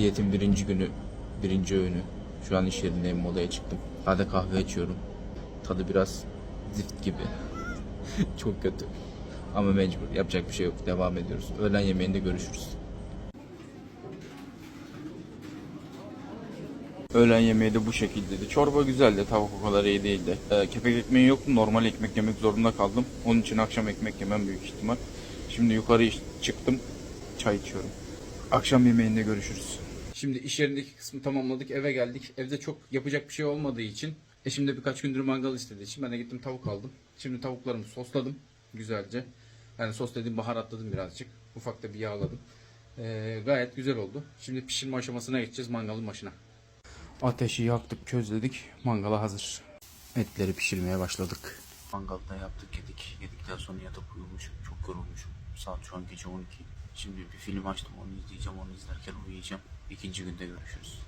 Diyetin birinci günü, birinci öğünü. Şu an iş yerindeyim, molaya çıktım. Hadi kahve içiyorum. Tadı biraz zift gibi. Çok kötü. Ama mecbur, yapacak bir şey yok. Devam ediyoruz. Öğlen yemeğinde görüşürüz. Öğlen yemeği de bu şekildeydi. Çorba güzeldi, tavuk o kadar iyi değildi. Ee, kepek ekmeği yoktu, normal ekmek yemek zorunda kaldım. Onun için akşam ekmek yemem büyük ihtimal. Şimdi yukarı çıktım, çay içiyorum. Akşam yemeğinde görüşürüz. Şimdi iş yerindeki kısmı tamamladık, eve geldik. Evde çok yapacak bir şey olmadığı için, eşim de birkaç gündür mangal istediği için ben de gittim tavuk aldım. Şimdi tavuklarımı sosladım güzelce. Yani sos dediğim baharatladım birazcık. Ufak da bir yağladım. Ee, gayet güzel oldu. Şimdi pişirme aşamasına geçeceğiz mangalın başına. Ateşi yaktık, közledik. Mangala hazır. Etleri pişirmeye başladık. Mangalda yaptık, yedik. Yedikten sonra yatıp uyumuşum. Çok yorulmuşum. Saat şu an gece 12. Şimdi bir film açtım, onu izleyeceğim. Onu izlerken uyuyacağım. İkinci günde görüşürüz.